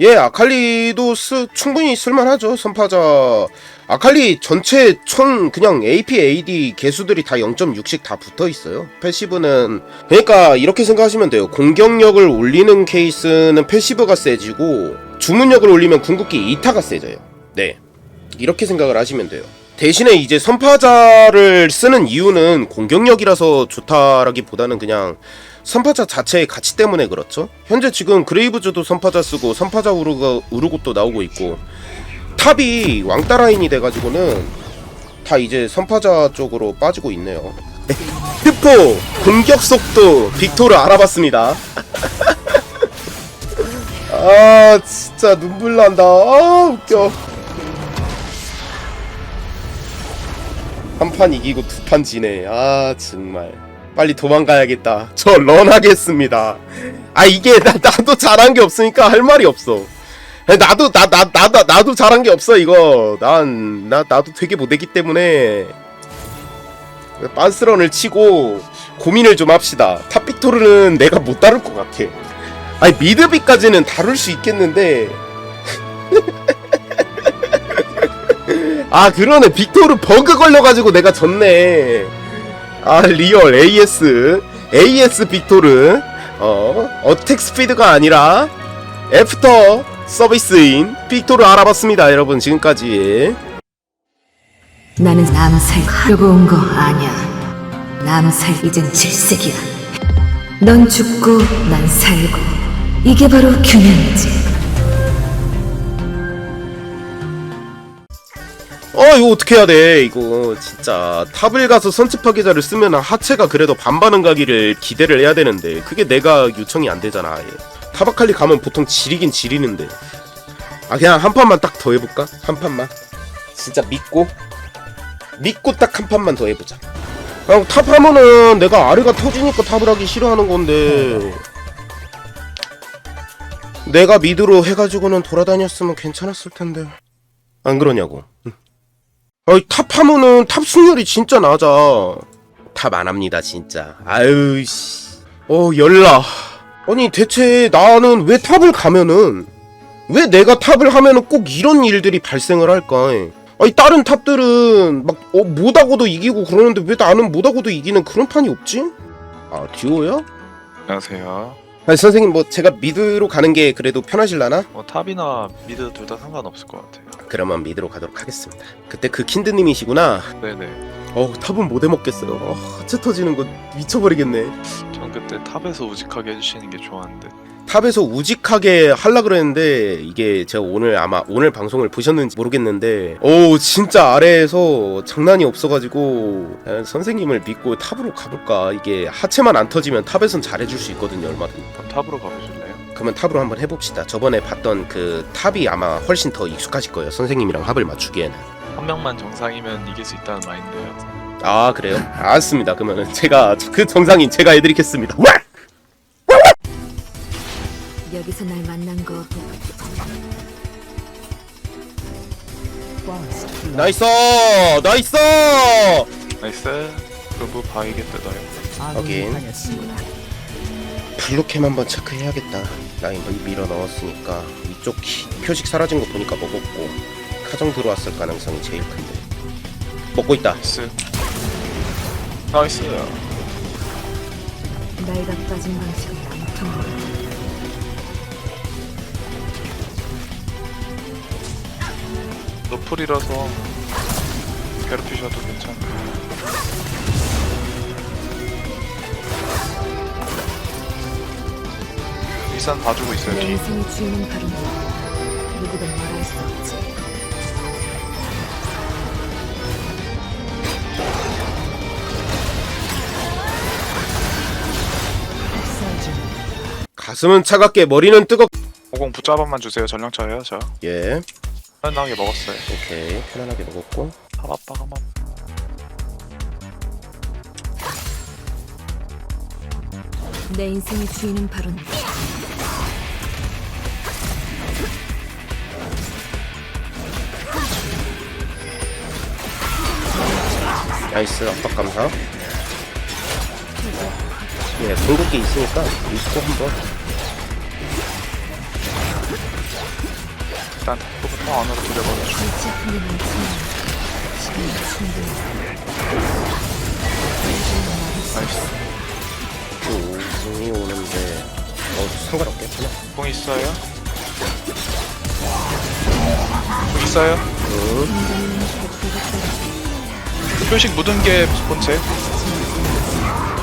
예, 아칼리도 쓰, 충분히 쓸만하죠. 선파자. 아칼리 전체 총 그냥 AP, AD 개수들이 다 0.6씩 다 붙어 있어요. 패시브는 그러니까 이렇게 생각하시면 돼요. 공격력을 올리는 케이스는 패시브가 세지고 주문력을 올리면 궁극기 2타가 세져요. 네. 이렇게 생각을 하시면 돼요. 대신에 이제 선파자를 쓰는 이유는 공격력이라서 좋다라기보다는 그냥 선파자 자체의 가치 때문에 그렇죠. 현재 지금 그레이브즈도 선파자 쓰고 선파자 우르가 우르고도 나오고 있고 탑이 왕따 라인이 돼가지고는 다 이제 선파자 쪽으로 빠지고 있네요. 네. 슈퍼 공격 속도 빅토르 알아봤습니다. 아 진짜 눈물 난다. 아 웃겨. 한 판 이기고 두 판 지네. 아 정말. 빨리 도망가야겠다. 저 런하겠습니다. 아 이게 나, 나도 잘한 게 없으니까 할 말이 없어. 나도 나 나 나 나 나 도 잘한 게 없어 이거. 난 나 나도 되게 못했기 때문에 빤스런을 치고 고민을 좀 합시다. 탑빅토르는 내가 못 다룰 것 같아. 아니 미드비까지는 다룰 수 있겠는데. 아 그러네 빅토르 버그 걸려가지고 내가 졌네. 아 리얼 AS AS 빅토르 어 어택 스피드가 아니라 애프터 서비스인 빅토르 알아봤습니다 여러분 지금까지 나는 남살 하려고 온 거 아니야. 남살 이젠 질색이야. 넌 죽고 난 살고. 이게 바로 균형이지. 어 이거 어떻게 해야 돼? 이거 진짜 탑을 가서 선체 파괴자를 쓰면 하체가 그래도 반반은 가기를 기대를 해야 되는데 그게 내가 요청이 안 되잖아 타바칼리 가면 보통 지리긴 지리는데. 아 그냥 한 판만 딱 더 해볼까? 한 판만? 진짜 믿고? 믿고 딱 한 판만 더 해보자. 그냥 탑 하면은 내가 아르가 터지니까 탑을 하기 싫어하는 건데. 내가 미드로 해가지고는 돌아다녔으면 괜찮았을 텐데. 안 그러냐고 아이 탑 하면은 탑 승률이 진짜 낮아. 탑 안 합니다 진짜. 아유 씨. 어 열나. 아니 대체 나는 왜 탑을 가면은 왜 내가 탑을 하면은 꼭 이런 일들이 발생을 할까? 아니 다른 탑들은 막 어, 못하고도 이기고 그러는데 왜 나는 못하고도 이기는 그런 판이 없지? 아 듀오야? 안녕하세요. 아니 선생님 뭐 제가 미드로 가는 게 그래도 편하실라나? 뭐 탑이나 미드 둘 다 상관없을 것 같아요. 그러면 미드로 가도록 하겠습니다. 그때 그 킨드님이시구나. 네네. 어 탑은 못 해먹겠어요. 어, 하체 터지는 거 미쳐버리겠네. 전 그때 탑에서 우직하게 해주시는 게 좋았는데 탑에서 우직하게 하려 그랬는데 이게 제가 오늘 아마 오늘 방송을 보셨는지 모르겠는데 오 진짜 아래에서 장난이 없어가지고 아, 선생님을 믿고 탑으로 가볼까 이게 하체만 안 터지면 탑에선 잘해줄 수 있거든요 얼마든지 그럼 탑으로 가보실래요? 그러면 탑으로 한번 해봅시다 저번에 봤던 그 탑이 아마 훨씬 더 익숙하실 거예요 선생님이랑 합을 맞추기에는 한 명만 정상이면 이길 수 있다는 마인드예요. 아 그래요? 알았습니다 그러면은 제가 그 정상인 제가 해드리겠습니다 와! 여기서 날 만난 거 나이스 나이스 나이스. 그부 바이게 뜯어요. 확인 블루캠 한번 체크해야겠다 라인 거의 밀어 넣었으니까 이쪽 키- 표식 사라진 거 보니까 먹었고 카정 들어왔을 가능성이 제일 큰데 먹고 있다 나이스. 나이스. 나이가 빠진 방식은 안 통해. 노플이라서 괴롭히셔도 괜찮아요. 일산 봐주고 있어요. 내 뒤. 인생의 주인은 바로 너. 누구든 말할 수 없지. 가슴은 차갑게 머리는 뜨겁 오공 붙잡아만 주세요. 전령차예요. 저. 예 편하게 먹었어요. 오케이 편안하게 먹었고 한번. 내 인생의 주인은 바로 너. 나이스 압박 감사. 예 궁극기 있으니까 믿고 한번. 일단 탑부터 안으로 들여버려 나이스. 공이 오는데. 어 상관없겠구나. 공 있어요? 공 있어요? 응 흡혈식 묻은 게 본체?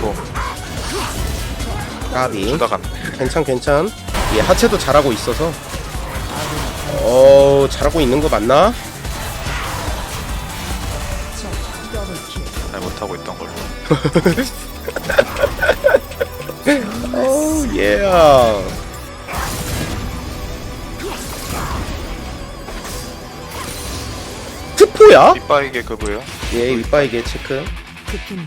뭐. 까비. 주다 괜찮 괜찮. 얘 하체도 잘하고 있어서. 어 잘하고 있는 거 맞나? 잘 못하고 있던 걸로. 오 예. 트 포야? 빗바이게 그거요? 예 윗바이게 체크.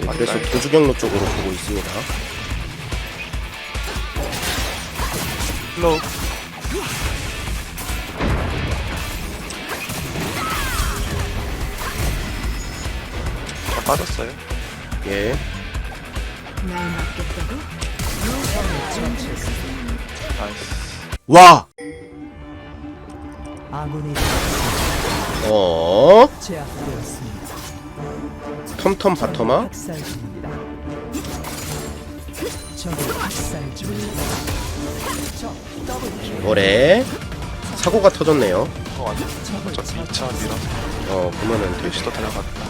아, 그래서 도주 경로 쪽으로 보고 있습니다. 플로우 다 빠졌어요. 예. 날 맡겠다고? 나이스. 와! 아군이 어? 텀텀 더블킬. 뭐래? 사고가 터졌네요 어 아니 저 2차 밀어 어 그러면은 돼지 대시도 데려갔다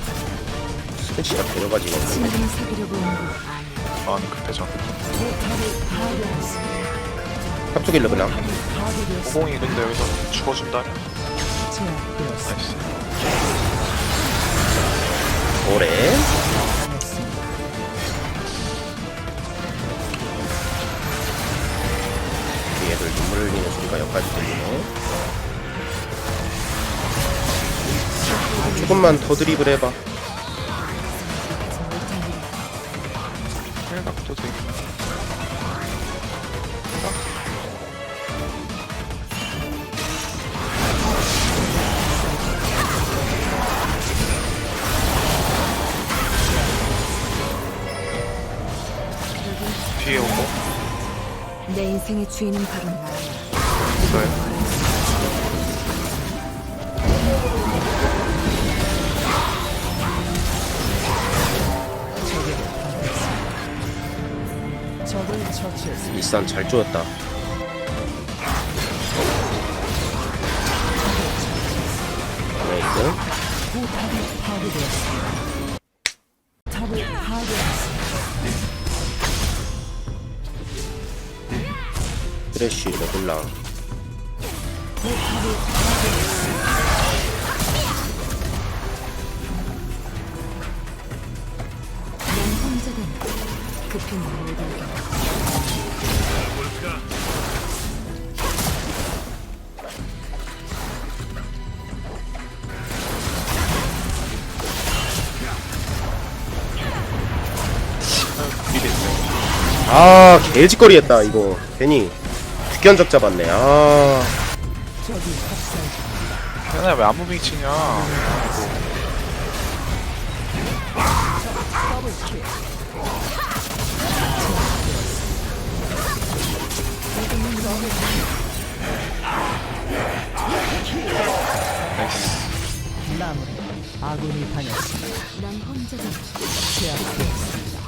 스위치가 데려가지 마음이 급해져. 합쪽일래 그냥. 호공이 근데 여기서 죽어준다면 제압되었습니다. 나이스 뭐래? 당했습니다. 얘들 눈물 흘리는 소리가 여기까지 들리네 조금만 더 드립을 해봐 인생의 주인은 바로 나야 처치했습니다. 일산 잘 쪼였다 나이스. 드래쉬 레블랑 아 개짓거리 했다 이거. 괜히 귀견적 잡았네 아. 현아야 왜 아무 빙 치냐 더블킬. 나이스 마무리. 아군이 당했습니다. 난 혼자든 제압되었습니다.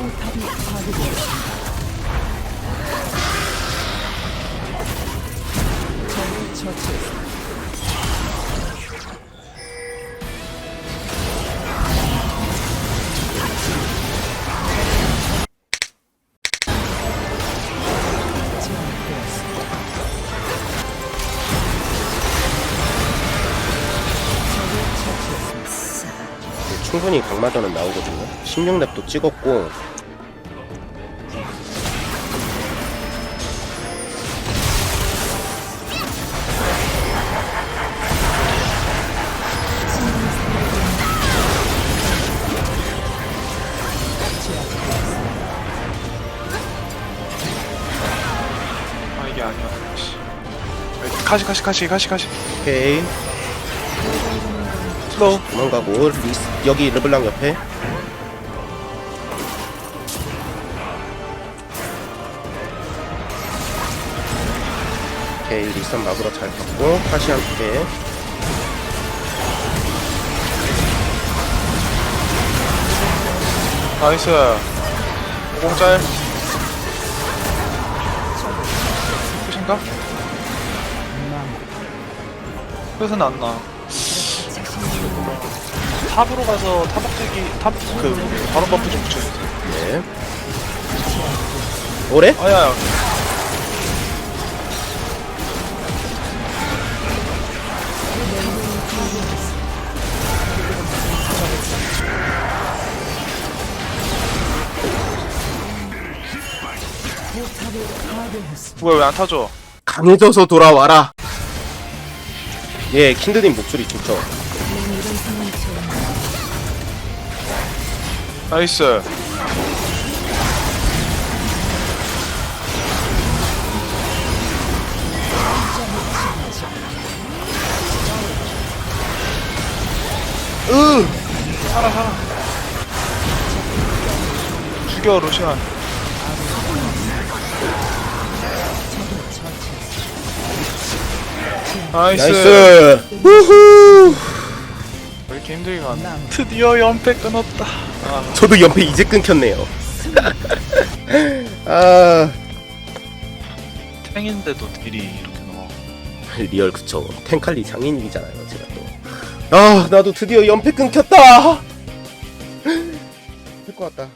포탑이 파괴되었습니다. 적을 처치했습니다. 충분히 강마전은 나오거든요 16렙도 찍었고 아니야. 씨. 가시 가시 가시 가시 가시. 오케이 슬로우. 도망가고 리스 여기 르블랑 옆에 오케이 리선 막으로 잘 받고 카시 함께 나이스. 오공짤. 끝인가? 끝은 안 나. 탑으로 가서 타박대기 탑그 바론 버프 좀 붙여주세요. 네 오래? 아야. 뭐야 왜 안 타죠? 강해져서 돌아와라 예 킨드님 목소리 좋죠 나이스. 으 살아 살아. 죽여 루시안. 나이스. 나이스 우후 왜 이렇게 힘들게 가네. 드디어 연패 끊었다. 아, 저도 연패 이제 끊겼네요. 아. 탱인데도 딜이 이렇게 나와. 리얼 그쵸. 텐칼리 장인이잖아요 제가 또 아 나도 드디어 연패 끊겼다. 할것 같다